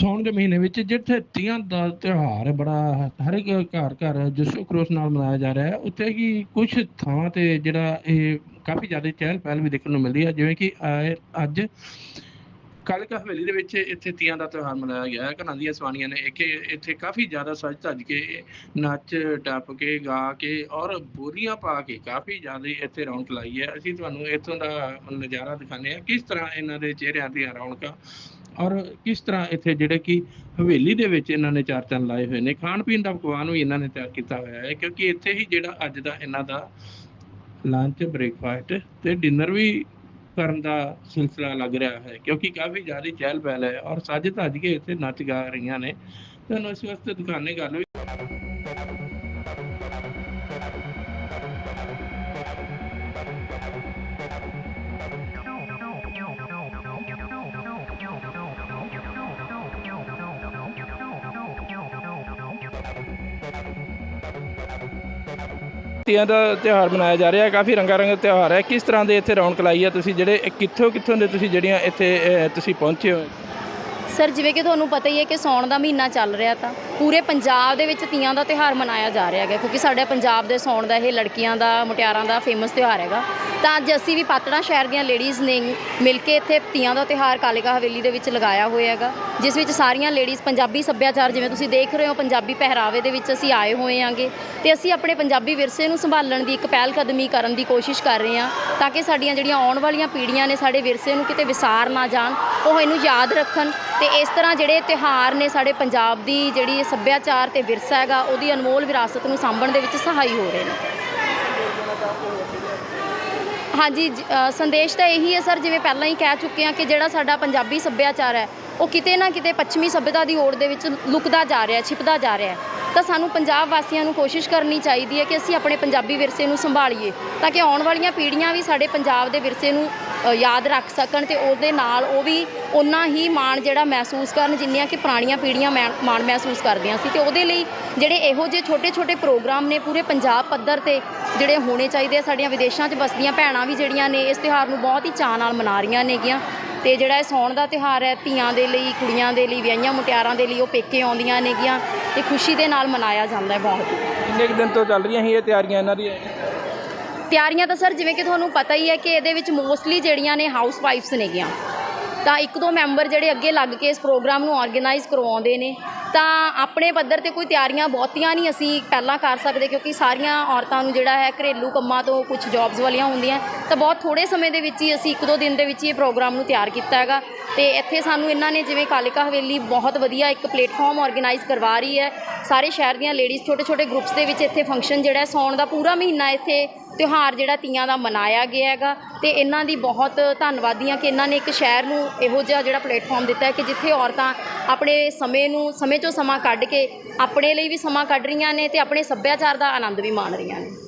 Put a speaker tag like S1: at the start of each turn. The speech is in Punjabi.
S1: ਸਾਉਣ ਦੇ ਮਹੀਨੇ ਵਿੱਚ ਜਿੱਥੇ ਤੀਆਂ ਦਾ ਤਿਉਹਾਰ ਬੜਾ ਹਰ ਇੱਕ ਘਰ ਘਰ ਜਸ਼ੋ ਖਰੋਸ਼ ਨਾਲ ਮਨਾਇਆ ਜਾ ਰਿਹਾ ਹੈ, ਉੱਥੇ ਕਿ ਕੁਝ ਥਾਵਾਂ ਤੇ ਜਿਹੜਾ ਇਹ ਕਾਫੀ ਜ਼ਿਆਦਾ ਚਹਿਲ ਪਹਿਲ ਵੀ ਦੇਖਣ ਨੂੰ ਮਿਲਦੀ ਹੈ, ਜਿਵੇਂ ਕਿ ਆਏ- ਅੱਜ ਕਾਲਿਕਾ ਹਵੇਲੀ ਦੇ ਵਿੱਚ ਇੱਥੇ ਤੀਆਂ ਦਾ ਤਿਉਹਾਰ ਮਨਾਇਆ ਗਿਆ ਹੈ, ਘਰਾਂ ਦੀਆਂ ਸਵਾਣੀਆਂ ਨੇ ਇੱਕ ਇੱਥੇ ਕਾਫੀ ਜ਼ਿਆਦਾ ਸੱਜ ਧੱਜ ਕੇ ਨੱਚ, ਟੱਪ ਕੇ, ਗਾ ਕੇ ਔਰ ਬੋਰੀਆਂ ਪਾ ਕੇ ਕਾਫੀ ਜ਼ਿਆਦਾ ਇੱਥੇ ਰੌਣਕ ਲਾਈ ਹੈ। ਅਸੀਂ ਤੁਹਾਨੂੰ ਇੱਥੋਂ ਦਾ ਨਜ਼ਾਰਾ ਦਿਖਾਉਂਦੇ ਹਾਂ, ਕਿਸ ਤਰ੍ਹਾਂ ਇਹਨਾਂ ਦੇ ਚਿਹਰਿਆਂ ਦੀਆਂ ਰੌਣਕਾਂ ਔਰ ਕਿਸ ਤਰ੍ਹਾਂ ਇੱਥੇ ਜਿਹੜੇ ਕਿ ਹਵੇਲੀ ਦੇ ਵਿੱਚ ਇਹਨਾਂ ਨੇ ਚਾਰ ਚੰਨ ਲਾਏ ਹੋਏ ਨੇ? ਖਾਣ ਪੀਣ ਦਾ ਪਕਵਾਨ ਵੀ ਇਹਨਾਂ ਨੇ ਤਿਆਰ ਕੀਤਾ ਹੋਇਆ ਹੈ, ਕਿਉਂਕਿ ਇੱਥੇ ਹੀ ਜਿਹੜਾ ਅੱਜ ਦਾ ਇਹਨਾਂ ਦਾ ਲੰਚ ਬ੍ਰੇਕਫਾਸਟ ਤੇ ਡਿਨਰ ਵੀ ਕਰਨ ਦਾ ਸਿਲਸਿਲਾ ਲੱਗ ਰਿਹਾ ਹੈ, ਕਿਉਂਕਿ ਕਾਫੀ ਜ਼ਿਆਦਾ ਚਹਿਲ ਪਹਿਲ ਹੈ ਔਰ ਸੱਜ ਧੱਜ ਕੇ ਇੱਥੇ ਨੱਚ ਗਾ ਰਹੀਆਂ ਨੇ। ਤੁਹਾਨੂੰ ਇਸ ਵਾਸਤੇ ਦੁਕਾਨੇ ਗੱਲ
S2: ਤੀਆਂ ਦਾ ਤਿਉਹਾਰ ਮਨਾਇਆ ਜਾ ਰਿਹਾ ਹੈ ਕਾਫੀ ਰੰਗਾ ਰੰਗ ਤਿਉਹਾਰ ਹੈ। ਕਿਸ ਤਰ੍ਹਾਂ ਦੇ ਇੱਥੇ ਰੌਣਕ ਲਾਈ ਹੈ ਤੁਸੀਂ, ਜਿਹੜੇ ਕਿੱਥੋਂ ਕਿੱਥੋਂ ਦੇ ਤੁਸੀਂ, ਜਿਹੜੀਆਂ ਇੱਥੇ ਤੁਸੀਂ ਪਹੁੰਚੇ ਹੋ?
S3: ਸਰ ਜਿਵੇਂ ਕਿ ਤੁਹਾਨੂੰ ਪਤਾ ਹੀ ਹੈ ਕਿ ਸੌਣ ਦਾ ਮਹੀਨਾ ਚੱਲ ਰਿਹਾ ਤਾਂ ਪੂਰੇ ਪੰਜਾਬ ਦੇ ਵਿੱਚ ਤੀਆਂ ਦਾ ਤਿਉਹਾਰ ਮਨਾਇਆ ਜਾ ਰਿਹਾ ਹੈਗਾ, ਕਿਉਂਕਿ ਸਾਡੇ ਪੰਜਾਬ ਦੇ ਸੌਣ ਦਾ ਇਹ ਲੜਕੀਆਂ ਦਾ, ਮੁਟਿਆਰਾਂ ਦਾ ਫੇਮਸ ਤਿਉਹਾਰ ਹੈਗਾ। ਤਾਂ ਅੱਜ ਅਸੀਂ ਵੀ ਪਾਤੜਾ ਸ਼ਹਿਰ ਦੀਆਂ ਲੇਡੀਜ਼ ਨੇ ਮਿਲ ਕੇ ਇੱਥੇ ਤੀਆਂ ਦਾ ਤਿਉਹਾਰ ਕਾਲਿਕਾ ਹਵੇਲੀ ਦੇ ਵਿੱਚ ਲਗਾਇਆ ਹੋਇਆ ਹੈਗਾ, ਜਿਸ ਵਿੱਚ ਸਾਰੀਆਂ ਲੇਡੀਜ਼ ਪੰਜਾਬੀ ਸੱਭਿਆਚਾਰ ਜਿਵੇਂ ਤੁਸੀਂ ਦੇਖ ਰਹੇ ਹੋ, ਪੰਜਾਬੀ ਪਹਿਰਾਵੇ ਦੇ ਵਿੱਚ ਅਸੀਂ ਆਏ ਹੋਏ ਆਂਗੇ ਤੇ ਅਸੀਂ ਆਪਣੇ ਪੰਜਾਬੀ ਵਿਰਸੇ ਨੂੰ ਸੰਭਾਲਣ ਦੀ ਇੱਕ ਪਹਿਲ ਕਦਮੀ ਕਰਨ ਦੀ ਕੋਸ਼ਿਸ਼ ਕਰ ਰਹੇ ਹਾਂ, ਤਾਂ ਕਿ ਸਾਡੀਆਂ ਜਿਹੜੀਆਂ ਆਉਣ ਵਾਲੀਆਂ ਪੀੜ੍ਹੀਆਂ ਨੇ ਸਾਡੇ ਵਿਰਸੇ ਨੂੰ ਕਿਤੇ ਵਿਸਾਰ ਨਾ ਜਾਣ, ਉਹ ਇਹਨੂੰ ਯਾਦ ਰੱਖਣ ਤੇ ਇਸ ਤਰ੍ਹਾਂ ਜਿਹੜੇ ਤਿਉਹਾਰ ਨੇ ਸਾਡੇ ਪੰਜਾਬ ਦੀ ਜਿਹੜੀ ਸੱਭਿਆਚਾਰ ਤੇ ਵਿਰਸਾ ਹੈਗਾ, ਉਹਦੀ ਅਨਮੋਲ ਵਿਰਾਸਤ ਨੂੰ ਸਾਂਭਣ ਦੇ ਵਿੱਚ ਸਹਾਈ ਹੋ ਰਹੇ ਨੇ। ਹਾਂਜੀ ਸੰਦੇਸ਼ ਤਾਂ ਇਹੀ ਹੈ ਸਰ, ਜਿਵੇਂ ਪਹਿਲਾਂ ਹੀ ਕਹਿ ਚੁੱਕੇ ਹਾਂ ਕਿ ਜਿਹੜਾ ਸਾਡਾ ਪੰਜਾਬੀ ਸੱਭਿਆਚਾਰ ਹੈ, ਉਹ ਕਿਤੇ ਨਾ ਕਿਤੇ ਪੱਛਮੀ ਸੱਭਿਅਤਾ ਦੀ ਓੜ ਦੇ ਵਿੱਚ ਲੁਕਦਾ ਜਾ ਰਿਹਾ, ਛਿਪਦਾ ਜਾ ਰਿਹਾ ਤਾਂ ਸਾਨੂੰ ਪੰਜਾਬ ਵਾਸੀਆਂ ਨੂੰ ਕੋਸ਼ਿਸ਼ ਕਰਨੀ ਚਾਹੀਦੀ ਹੈ ਕਿ ਅਸੀਂ ਆਪਣੇ ਪੰਜਾਬੀ ਵਿਰਸੇ ਨੂੰ ਸੰਭਾਲੀਏ, ਤਾਂ ਕਿ ਆਉਣ ਵਾਲੀਆਂ ਪੀੜ੍ਹੀਆਂ ਵੀ ਸਾਡੇ ਪੰਜਾਬ ਦੇ ਵਿਰਸੇ ਨੂੰ ਯਾਦ ਰੱਖ ਸਕਣ ਤੇ ਉਹਦੇ ਨਾਲ ਉਹ ਵੀ ਉਨਾ ਹੀ ਮਾਣ ਜਿਹੜਾ ਮਹਿਸੂਸ ਕਰਨ ਜਿੰਨੀਆਂ ਕਿ ਪੁਰਾਣੀਆਂ ਪੀੜ੍ਹੀਆਂ ਮੈ- ਮਾਣ ਮਹਿਸੂਸ ਕਰਦੀਆਂ ਸੀ ਤੇ ਉਹਦੇ ਲਈ ਜਿਹੜੇ ਇਹੋ ਜਿਹੇ ਛੋਟੇ-ਛੋਟੇ ਪ੍ਰੋਗਰਾਮ ਨੇ ਪੂਰੇ ਪੰਜਾਬ ਪੱਧਰ ਤੇ ਜਿਹੜੇ ਹੋਣੇ ਚਾਹੀਦੇ ਆ, ਸਾਡੀਆਂ ਵਿਦੇਸ਼ਾਂ 'ਚ ਵਸਦੀਆਂ ਭੈਣਾਂ ਵੀ ਜਿਹੜੀਆਂ ਨੇ ਇਸ ਤਿਉਹਾਰ ਨੂੰ ਬਹੁਤ ਹੀ ਚਾਅ ਨਾਲ ਮਨਾ ਰਹੀਆਂ ਨੇਗੀਆਂ ਤੇ ਜਿਹੜਾ ਇਹ ਸੌਣ ਦਾ ਤਿਉਹਾਰ ਹੈ, ਧੀਆਂ ਦੇ ਲਈ, ਕੁੜੀਆਂ ਦੇ ਲਈ, ਵਿਆਹੀਆਂ ਮੁਟਿਆਰਾਂ ਦੇ ਲਈ ਉਹ ਪੇਕੇ ਆਉਂਦੀਆਂ ਨੇਗੀਆਂ ਤੇ ਖੁਸ਼ੀ ਦੇ ਨਾਲ ਮਨਾਇਆ ਜਾਂਦਾ ਹੈ ਬਹੁਤ।
S2: ਕਿੰਨੇ ਕੁ ਦਿਨ ਤੋਂ ਚੱਲ ਰਹੀਆਂ ਸੀ ਇਹ ਤਿਆਰੀਆਂ ਇਹਨਾਂ ਦੀਆਂ?
S3: ਤਿਆਰੀਆਂ ਤਾਂ ਸਰ, ਜਿਵੇਂ ਕਿ ਤੁਹਾਨੂੰ ਪਤਾ ਹੀ ਹੈ ਕਿ ਇਹਦੇ ਵਿੱਚ ਮੋਸਟਲੀ ਜਿਹੜੀਆਂ ਨੇ ਹਾਊਸ ਵਾਈਫਸ ਨੇਗੀਆਂ। ਤਾਂ ਇੱਕ ਦੋ ਮੈਂਬਰ ਜਿਹੜੇ ਅੱਗੇ ਲੱਗ ਕੇ ਇਸ ਪ੍ਰੋਗਰਾਮ ਨੂੰ ਆਰਗੇਨਾਈਜ਼ ਕਰਵਾਉਂਦੇ ਨੇ। ਤਾਂ ਆਪਣੇ ਪੱਧਰ ਤੇ ਕੋਈ ਤਿਆਰੀਆਂ ਬਹੁਤੀਆਂ ਨਹੀਂ ਅਸੀਂ ਪਹਿਲਾਂ ਕਰ ਸਕਦੇ, ਕਿਉਂਕਿ ਸਾਰੀਆਂ ਔਰਤਾਂ ਨੂੰ ਜਿਹੜਾ ਹੈ ਘਰੇਲੂ ਕੰਮਾਂ ਤੋਂ ਕੁਝ ਜੌਬਸ ਵਾਲੀਆਂ ਹੁੰਦੀਆਂ। ਤਾਂ ਬਹੁਤ ਥੋੜੇ ਸਮੇਂ ਦੇ ਵਿੱਚ ਹੀ ਅਸੀਂ ਇੱਕ ਦੋ ਦਿਨ ਦੇ ਵਿੱਚ ਹੀ ਇਹ ਪ੍ਰੋਗਰਾਮ ਨੂੰ ਤਿਆਰ ਕੀਤਾ ਹੈਗਾ। ਤੇ ਇੱਥੇ ਸਾਨੂੰ ਇਹਨਾਂ ਨੇ ਜਿਵੇਂ ਕਾਲਿਕਾ ਹਵੇਲੀ ਬਹੁਤ ਵਧੀਆ ਇੱਕ ਪਲੇਟਫਾਰਮ ਆਰਗੇਨਾਈਜ਼ ਕਰਵਾ ਰਹੀ ਹੈ। ਸਾਰੇ ਸ਼ਹਿਰ ਦੀਆਂ ਲੇਡੀਜ਼ ਛੋਟੇ ਛੋਟੇ ਗਰੁੱਪਸ ਦੇ ਵਿੱਚ ਇੱਥੇ ਫੰਕਸ਼ਨ ਜਿਹੜਾ ਹੈ, ਸੌਣ ਦਾ ਪੂਰਾ ਮਹੀਨਾ ਇੱਥੇ ਤਿਉਹਾਰ ਜਿਹੜਾ ਤੀਆਂ ਦਾ ਮਨਾਇਆ ਗਿਆ ਹੈਗਾ ਤੇ ਇਹਨਾਂ ਦੀ ਬਹੁਤ ਧੰਨਵਾਦੀ ਹਾਂ ਕਿ ਇਹਨਾਂ ਨੇ ਇੱਕ ਸ਼ਹਿਰ ਨੂੰ ਇਹੋ ਜਿਹਾ ਜਿਹੜਾ ਪਲੇਟਫਾਰਮ ਦਿੱਤਾ ਹੈ ਕਿ ਜਿੱਥੇ ਔਰਤਾਂ ਆਪਣੇ ਸਮੇਂ ਨੂੰ, ਸਮੇਂ ਚੋਂ ਸਮਾਂ ਕੱਢ ਕੇ ਆਪਣੇ ਲਈ ਵੀ ਸਮਾਂ ਕੱਢ ਰਹੀਆਂ ਨੇ ਤੇ ਆਪਣੇ ਸੱਭਿਆਚਾਰ ਦਾ ਆਨੰਦ ਵੀ ਮਾਣ ਰਹੀਆਂ ਨੇ।